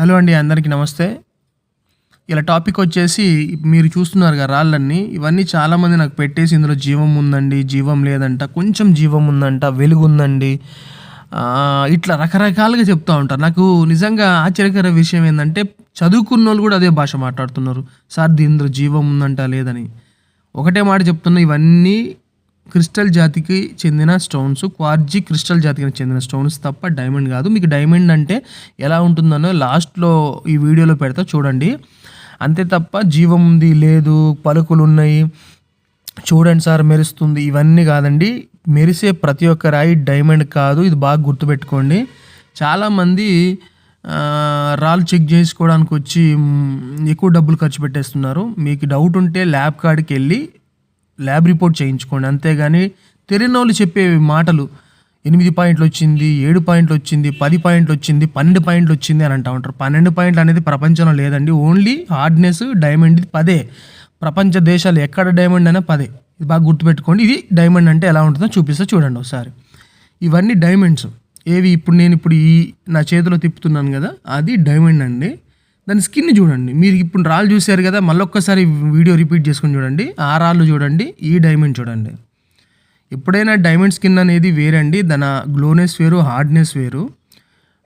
Hello అండి అందరికీ నమస్తే. ఇలా టాపిక్ వచ్చేసి మీరు చూస్తున్నారు కదా రాళ్ళన్నీ. ఇవన్నీ చాలామంది నాకు పెట్టేసి ఇందులో జీవం ఉందండి జీవం లేదంట కొంచెం జీవం ఉందంట వెలుగు ఉందండి. ఇట్లా రకరకాలుగా చెప్తూ ఉంటారు నాకు నిజంగా ఆశ్చర్యకర విషయం ఏంటంటే చదువుకున్న వాళ్ళు కూడా అదే భాష మాట్లాడుతున్నారు. సార్ దీనిలో జీవం ఉందంట లేదని. ఒకటే మాట చెప్తున్నా ఇవన్నీ క్రిస్టల్ జాతికి చెందిన స్టోన్స్ క్వార్జీ క్రిస్టల్ జాతికి చెందిన స్టోన్స్ తప్ప డైమండ్ కాదు. మీకు డైమండ్ అంటే ఎలా ఉంటుందనో లాస్ట్లో ఈ వీడియోలో పెడతా చూడండి. అంతే తప్ప జీవం ఉంది లేదు పలుకులు ఉన్నాయి చూడండి సార్ మెరుస్తుంది ఇవన్నీ కాదండి. మెరిసే ప్రతి ఒక్క రాయి డైమండ్ కాదు ఇది బాగా గుర్తుపెట్టుకోండి. చాలామంది రాళ్ళు చెక్ చేసుకోవడానికి వచ్చి ఎక్కువ డబ్బులు ఖర్చు పెట్టేస్తున్నారు. మీకు డౌట్ ఉంటే ల్యాబ్ కార్డ్కి వెళ్ళి ల్యాబ్ రిపోర్ట్ చేయించుకోండి. అంతేగాని తెలియని వాళ్ళు చెప్పే మాటలు ఎనిమిది పాయింట్లు వచ్చింది ఏడు పాయింట్లు వచ్చింది పది పాయింట్లు వచ్చింది పన్నెండు పాయింట్లు వచ్చింది అని అంటూ ఉంటారు. పన్నెండు పాయింట్లు అనేది ప్రపంచంలో లేదండి. ఓన్లీ హార్డ్నెస్ డైమండ్ ఇది పదే. ప్రపంచ దేశాలు ఎక్కడ డైమండ్ అయినా పదే. ఇది బాగా గుర్తుపెట్టుకోండి. ఇది డైమండ్ అంటే ఎలా ఉంటుందో చూపిస్తే చూడండి ఒకసారి. ఇవన్నీ డైమండ్స్. ఏవి ఇప్పుడు నేను ఇప్పుడు ఈ నా చేతిలో తిప్పుతున్నాను కదా అది డైమండ్ అండి. దాని స్కిన్ చూడండి. మీరు ఇప్పుడు రాళ్ళు చూశారు కదా మళ్ళొక్కసారి వీడియో రిపీట్ చేసుకొని చూడండి. ఆ రాళ్ళు చూడండి ఈ డైమండ్ చూడండి. ఎప్పుడైనా డైమండ్ స్కిన్ అనేది వేరండి. దాని గ్లోనెస్ వేరు హార్డ్నెస్ వేరు.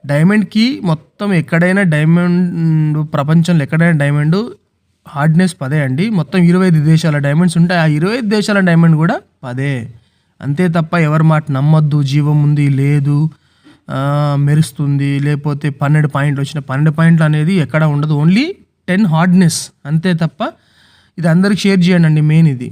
డైమండ్కి మొత్తం ఎక్కడైనా డైమండ్ ప్రపంచంలో ఎక్కడైనా డైమండ్ హార్డ్నెస్ పదే అండి. మొత్తం ఇరవై ఐదు దేశాల డైమండ్స్ ఉంటాయి. ఆ ఇరవై ఐదు దేశాల డైమండ్ కూడా పదే. అంతే తప్ప ఎవరి మాట నమ్మొద్దు జీవం ఉంది లేదు. మెరుస్తుంది లేకపోతే పన్నెండు పాయింట్లు వచ్చిన పన్నెండు పాయింట్లు అనేది ఎక్కడ ఉండదు. ఓన్లీ టెన్ హార్డ్నెస్ అంతే తప్ప ఇది అందరికి షేర్ చేయండి మెయిన్ ఇది.